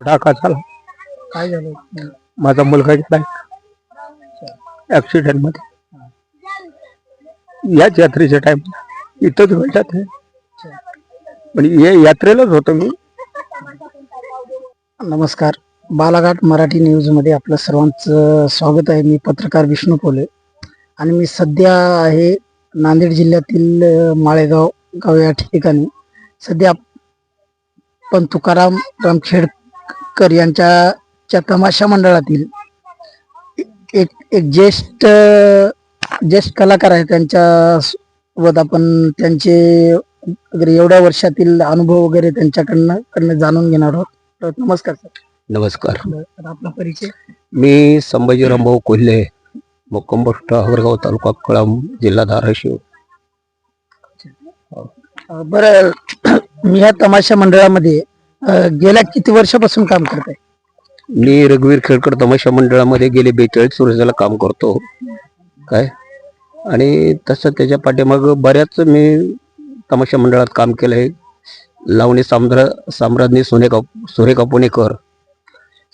टाका झाला काय झालं? माझा मुलगा गेला ऍक्सिडेंटमध्ये. याच यात्रेच्या टाइम इथंच भेटत ये यात्रेलाच होतो मी. नमस्कार. बालाघाट मराठी न्यूजमध्ये आपलं सर्वांचं स्वागत आहे. मी पत्रकार विष्णू पोले आणि मी सध्या आहे नांदेड जिल्ह्यातील माळेगाव गाव या ठिकाणी. सध्या पण तुकाराम रामखेडकर यांच्या च्या तमाशा मंडळातील एक एक ज्येष्ठ ज्येष्ठ कलाकार आहे त्यांच्यासोबत आपण त्यांचे वगैरे एवढ्या वर्षातील अनुभव वगैरे त्यांच्याकडनं कडनं जाणून घेणार आहोत. नमस्कार सर. नमस्कार. आपला परिचय? मी संभाजी रामभाऊ कोल्हे मुक्काम हवरगाव तालुका कळंब जिल्हा धाराशिव. बरं मी ह्या तमाशा मंडळामध्ये गेल्या किती वर्षापासून काम करत आहे मी रघुवीर खेळकर तमाशा मंडळामध्ये गेले बेचाळीस वर्षाला काम करतो. काय? आणि तसं त्याच्या पाठीमाग बऱ्याच मी तमाशा मंडळात काम केलंय लावणी साम्रा साम्राज्ञी सोनेका सुरेखा पुणेकर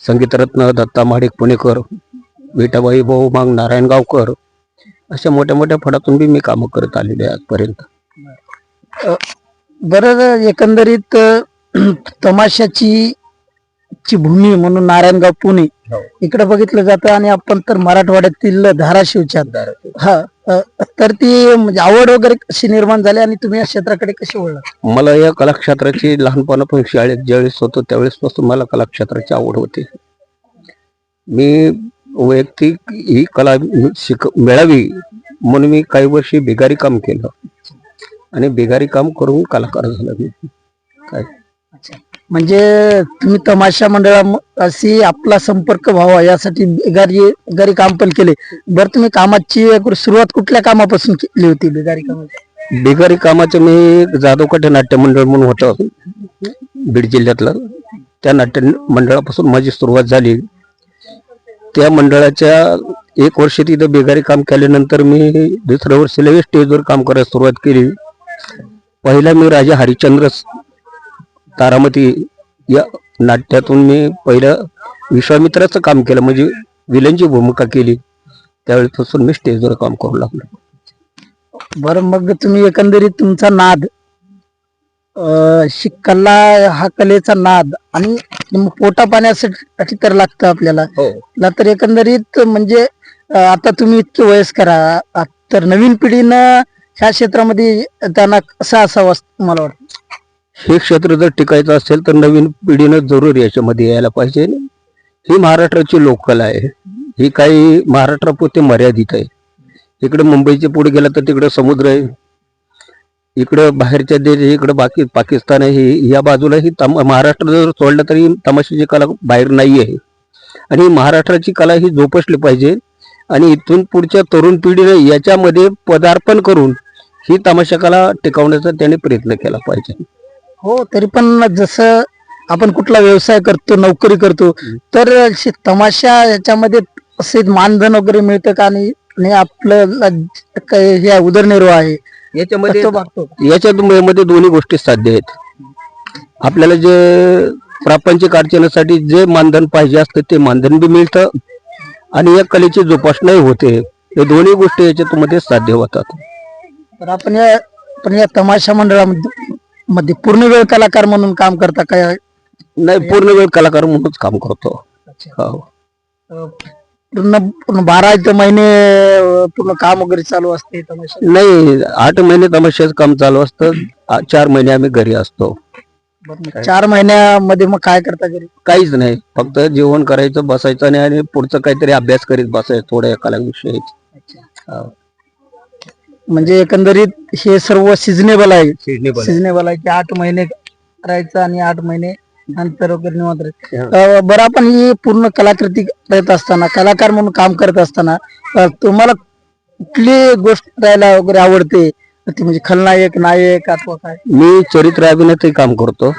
संगीतरत्न दत्ता महाडिक पुणेकर विठाबाई भाऊ मांग नारायण गावकर अशा मोठ्या मोठ्या फडातून बी मी कामं करत आलेले आहे आजपर्यंत. बरं एकंदरीत तमाशाची ची भूमी म्हणून नारायणगाव पुणे. हो. इकडे बघितलं जातं आणि आपण तर मराठवाड्यातील धाराशिवच्या. हा अं, तर ती म्हणजे आवड वगैरे कशी निर्माण झाली आणि तुम्ही या क्षेत्राकडे कशी वळला मला या कलाक्षेत्राची लहानपणापासून शाळेत ज्यावेळेस होतो त्यावेळेस पासून मला कलाक्षेत्राची आवड होती. मी वैयक्तिक ही कला शिक मिळावी म्हणून मी काही वर्षी बिगारी काम केलं. आणि बिगारी काम करून कलाकार झालो मी. काय? म्हणजे तुम्ही तमाशा मंडळाशी आपला संपर्क व्हावा यासाठी बेगारी बेगारी काम पण केले. बरं तुम्ही कामाची सुरुवात कुठल्या कामापासून केली होती बेगारी कामाची? बिगारी कामाचं मी जाधवकाठे नाट्य मंडळ म्हणून होतं. बीड जिल्ह्यातलं. त्या नाट्य मंडळापासून माझी सुरुवात झाली. त्या मंडळाच्या एक वर्ष तिथं बेगारी काम केल्यानंतर मी दुसऱ्या वर्षी लगेच स्टेजवर काम करायला सुरुवात केली. पहिला मी राजा हरिचंद्र तारामती या नाट्यातून मी पहिलं विश्वामित्राचं काम केलं म्हणजे विलनची भूमिका केली. त्यावेळेपासून मी स्टेजवर काम करू लागलो. बरं मग तुम्ही एकंदरीत तुमचा नाद कला हा कलेचा नाद आणि पोटा पाण्यासाठी तर लागतं आपल्याला. हो. ला तर एकंदरीत म्हणजे आता तुम्ही इतके वयस्कर तर नवीन पिढीनं ह्या क्षेत्रामध्ये त्यांना कसं असावं असं तुम्हाला वाटतं? हे क्षेत्र जर टिकायचं असेल तर नवीन पिढीनं जरूर याच्यामध्ये यायला पाहिजे. ही महाराष्ट्राची लोककला आहे. ही काही महाराष्ट्रापुरते मर्यादित आहे. इकडे मुंबईच्या पुढे गेला तर तिकडे समुद्र आहे. इकडं बाहेरच्या देश इकडं बाकी पाकिस्तान आहे या बाजूला ही तम महाराष्ट्र जर सोडलं तरी तमाशाची कला बाहेर नाही आहे. आणि महाराष्ट्राची कला ही जोपासली पाहिजे. आणि इथून पुढच्या तरुण पिढीने याच्यामध्ये पदार्पण करून ही तमाशा कला टिकवण्याचा त्याने प्रयत्न केला पाहिजे. हो तरी पण जसं आपण कुठला व्यवसाय करतो नोकरी करतो तर तमाशा याच्यामध्ये असे मानधन वगैरे मिळतं का? आणि आणि आपलं काय हे उदरनिर्वाह आहे? याच्यामध्ये तो बघतो याच्यात मध्ये दोन्ही गोष्टी साध्य आहेत. आपल्याला जे प्रापंचिक अडचणीसाठी जे मानधन पाहिजे असतं ते मानधन बी मिळतं आणि या कलेची जोपासनाही होते. हे दोन्ही गोष्टी याच्यात मध्ये साध्य होतात. तर आपण या पण या तमाशा मंडळामध्ये मध्ये पूर्ण वेळ कलाकार म्हणून काम करता काय? नाही पूर्ण वेळ कलाकार म्हणूनच काम करतो. हो. पूर्ण पूर्ण बारा इथं महिने अं, पूर्ण काम वगैरे चालू असते तमाशा? नाही आठ महिने तमाशाचं काम चालू असतं. आ- चार महिने आम्ही घरी असतो. बरं, चार महिन्यामध्ये मग काय करता घरी? काहीच नाही. फक्त जेवण करायचं बसायचं नाही आणि पुढचं काहीतरी अभ्यास करीत बसायचं थोड्या या कलाविषयी हो. म्हणजे एकंदरीत हे सर्व सिजनेबल आहे. सिजनेबल आहे. की आठ महिने करायचं आणि आठ महिने नंतर वगैरे निवांत राहायचं. अं, बरं आपण ही पूर्ण कलाकृती करत असताना कलाकार म्हणून काम करत असताना अं, तुम्हाला कुठली गोष्ट करायला वगैरे आवडते? ती म्हणजे खलनायक नायक अथवा काय? मी चरित्र अभिनेते काम करतो.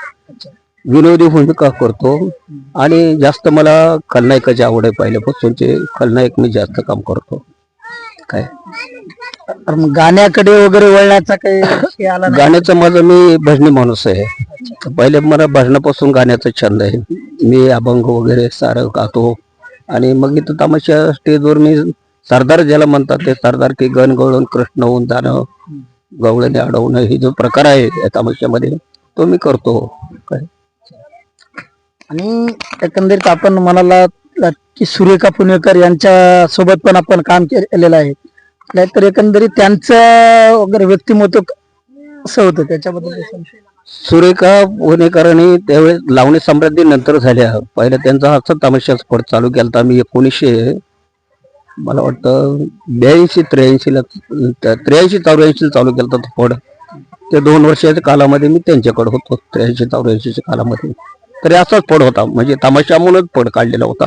विनोदी भूमिका करतो. आणि जास्त मला खलनायकाची आवड आहे पहिल्यापासूनचे. खलनायक मी जास्त काम करतो. काय? तर मग गाण्याकडे वगैरे वळण्याचा काही विषय आला नाही? गाण्याचं माझं मी भजनी माणूस आहे. पहिले मला भजनापासून गाण्याचा छंद आहे. मी अभंग वगैरे सारं गातो. आणि मग इथं तमाशा स्टेजवर मी सरदार ज्याला म्हणतात ते सरदार की गण गवळून कृष्ण होऊन जाणं गवळणी अडवणं हे जो प्रकार आहे या तमाशामध्ये तो मी करतो. काय आणि एकंदरीत आपण म्हणाला की सुरेखा पुणेकर यांच्या सोबत पण आपण काम केलेलं आहे. नाहीतर एकंदरीत त्यांचं वगैरे व्यक्तिमत्व असं होतं त्याच्याबद्दल काही संशय? सुरेखा पुणेकरांनी त्यावेळेस लावणी समृद्धी नंतर झाल्या पहिला त्यांचा असा तमाशाच पड चालू केला मी एकोणीसशे मला वाटतं ब्याऐंशी त्र्याऐंशीला त्र्याऐंशी चौऱ्याऐंशी चालू केला तो फड. ते दोन वर्षाच्या कालामध्ये मी त्यांच्याकडे होतो त्र्याऐंशी चौऱ्याऐंशीच्या कालामध्ये. तरी असाच फड होता म्हणजे तमाशा म्हणूनच काढलेला होता.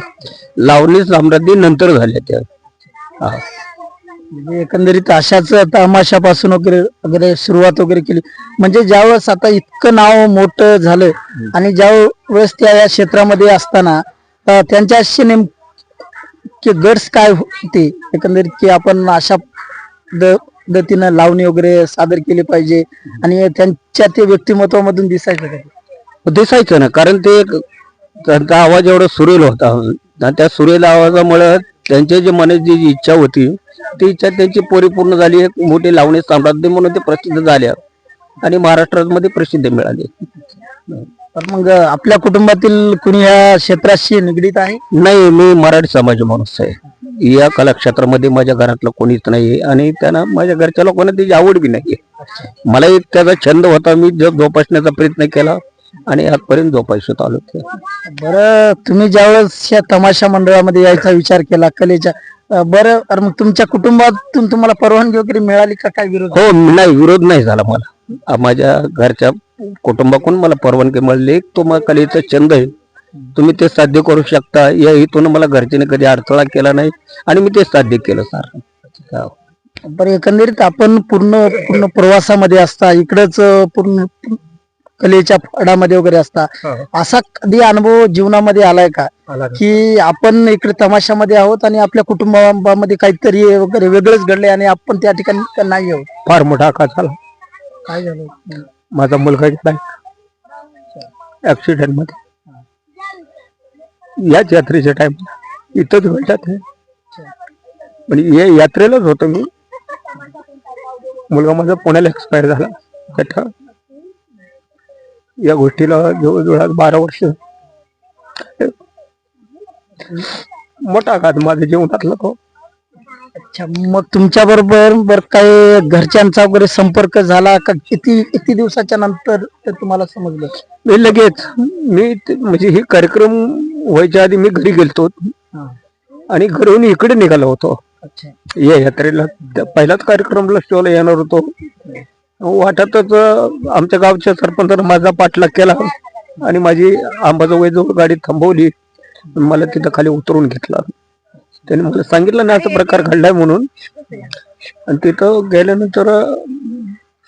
लावणी समृद्धी नंतर झाल्या त्या. हा. म्हणजे एकंदरीत अशाच तमाशापासून वगैरे वगैरे सुरुवात वगैरे केली. म्हणजे ज्यावेळेस आता इतकं नाव मोठं झालं आणि ज्या वेळेस त्या या क्षेत्रामध्ये असताना त्यांच्याशी त्यांच्या अशी नेमके गट्स काय होते? एकंदरीत की आपण अशा द- पद्धतीनं लावणी वगैरे सादर केली पाहिजे आणि त्यांच्या ते व्यक्तिमत्वामधून दिसायचं का? दिसायचं ना कारण ते एक- त्यांचा आवाज एवढा सुरेल होता. त्या सुरेल आवाजामुळे त्यांच्या जे मनात जी जी इच्छा होती ती इच्छा त्यांची परिपूर्ण झाली एक मोठी लावणी साम्राज्य म्हणून ते प्रसिद्ध झाल्या. आणि महाराष्ट्रामध्ये प्रसिद्धी मिळाली. तर मग आपल्या कुटुंबातील कुणी या क्षेत्राशी निगडीत आहे? नाही मी मराठी समाज माणूस आहे. या कलाक्षेत्रामध्ये माझ्या घरातलं कोणीच नाही आणि त्यांना माझ्या घरच्या लोकांना त्याची आवड बी नाही मला एक त्याचा छंद होता मी जो जोपासण्याचा प्रयत्न केला. आणि आजपर्यंत जोपासत आलो ते बरं तुम्ही ज्यावेळेस या तमाशा मंडळामध्ये यायचा विचार केला कलेच्या अं, बरं अरे मग तुमच्या कुटुंबातून तुम्हाला परवानगी वगैरे मिळाली का? काय विरोध? हो नाही विरोध नाही झाला मला. आ- माझ्या घरच्या कुटुंबाकडून मला परवानगी मिळाली. तो मला कलेचा छंद आहे. तुम्ही ते साध्य करू शकता. या इथून मला घरच्याने कधी अडथळा केला नाही आणि मी ते साध्य केलं सर. हो. बरं एकंदरीत आपण पूर्ण पूर्ण प्रवासामध्ये असता इकडच पूर्ण कलेच्या फडामध्ये वगैरे असता. असा कधी अनुभव जीवनामध्ये आलाय का? की? आपण इकडे तमाशामध्ये आहोत आणि आपल्या कुटुंबामध्ये काहीतरी वगैरे वेगळंच घडलंय आणि आपण त्या ठिकाणी नाही आहोत? फार मोठा आघात झाला. काय झालं? माझा मुलगा ऍक्सिडेंटमध्ये. याच यात्रेच्या टाइम इथंच घडल्यात हे. पण या यात्रेलाच होतो मी. मुलगा माझा पुण्याला एक्सपायर झाला. या गोष्टीला जवळजवळ बारा वर्ष मोठा आघात माझ्या जीवनातला तो अच्छा मग तुमच्या बरोबर बर काय घरच्यांचा वगैरे संपर्क झाला का? किती किती दिवसाच्या नंतर ते तुम्हाला समजलं? मी लगेच मी ते- म्हणजे हे कार्यक्रम व्हायच्या आधी मी घरी गेलतो. आणि घरून इकडे निघालो होतो. अच्छा. या यात्रेला त्या पहिलाच कार्यक्रमला शोला येणार होतो. वाटातच आमच्या गावच्या सरपंचानं माझा पाठलाग केला आणि माझी अंबाजोगाईजवळ गाडी थांबवली मला तिथं खाली उतरून घेतला. त्याने मला सांगितलं ना असा प्रकार घडलाय म्हणून. आणि तिथं गेल्यानंतर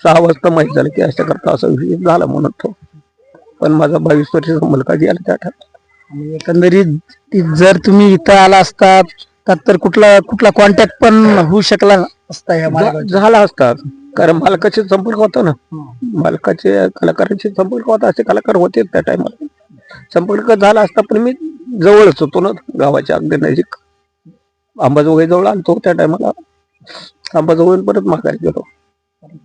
सहा वाजता माहीत झालं की अशा करता असा विषय झाला म्हणून तो. पण माझा बावीस वर्षाचा मुलगा गेला त्या एकंदरीत जर तुम्ही इथं आला असता तर- कुठला कुठला कॉन्टॅक्ट पण होऊ शकला असता. झाला असता. कारण मालकाचे संपर्क होता ना. मालकाचे कलाकारांचे संपर्क होता असे कलाकार होते त्या टायमाला संपर्क झाला असता पण मी जवळच होतो ना गावाच्या अगदी नजीक. अंबाजोगाई जवळ आलतो त्या टायमाला अंबाजोगाई परत माघारी गेलो.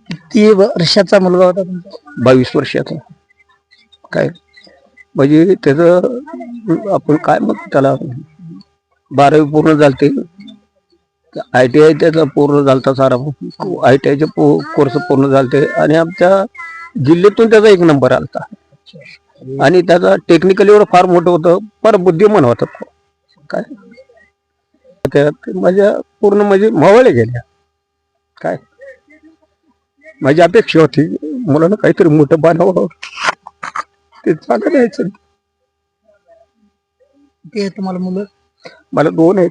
किती वर्षाचा मुलगा होता तुमचा? बावीस वर्षाचा. काय? म्हणजे त्याचं आपण काय म्हणतो त्याला बारावी पूर्ण झालते. आय टी आय त्याचा पूर्ण झालता सारा. आय टी आयचे कोर्स पूर्ण झालते. आणि आमच्या जिल्ह्यातून त्याचा एक नंबर आलता. आणि त्याचा टेक्निकली एवढं फार मोठं होतं फार बुद्धिमान होता तो. काय? त्यात माझ्या पूर्ण म्हणजे मवळे गेल्या. काय? माझी अपेक्षा होती मुलानं काहीतरी मोठं बनावं. ते चांगलं द्यायचं किती आहे तुम्हाला मुलं? मला दोन आहेत.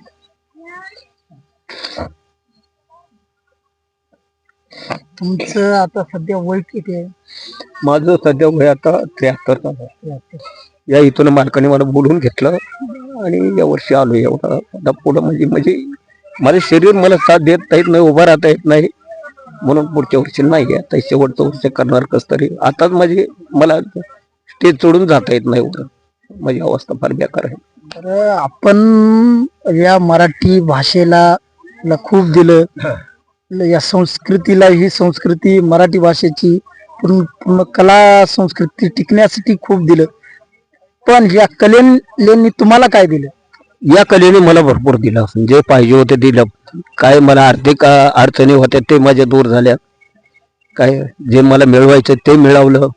तुमचं आता सध्या वय किती आहे? माझं सध्या वय आता त्र्याहत्तर झालं. या इथून मालकाने मला बोलून घेतलं आणि या वर्षी आलो एवढा. आता पुढं म्हणजे म्हणजे माझं शरीर मला साथ देत येत नाही उभा राहता येत नाही. म्हणून पुढच्या वर्षी नाही आता शेवटचं वर्ष करणार कस तरी. आताच म्हणजे मला स्टेज सोडून जाता येत नाही एवढं. माझी अवस्था फार बेकार आहे. तर आपण या मराठी भाषेला ला खूप दिलं. या संस्कृतीला ही संस्कृती मराठी भाषेची पूर्ण पूर्ण कला संस्कृती टिकण्यासाठी खूप दिलं. पण या कलेने तुम्हाला काय दिलं? या कलेने मला भरपूर दिलं. जे पाहिजे होते दिलं. काय मला आर्थिक अडचणी होत्या ते माझ्या दूर झाल्या. काय जे मला मिळवायचं ते मिळवलं.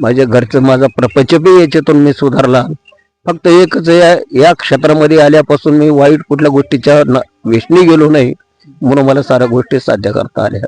माझ्या घरचं माझा प्रपंच बी याच्यातून मी सुधारला. फक्त एकच या या क्षेत्रामध्ये आल्यापासून मी वाईट कुठल्या गोष्टीच्या न- वेशनी गेलो नाही म्हणून मला साऱ्या गोष्टी साध्य करता आल्या.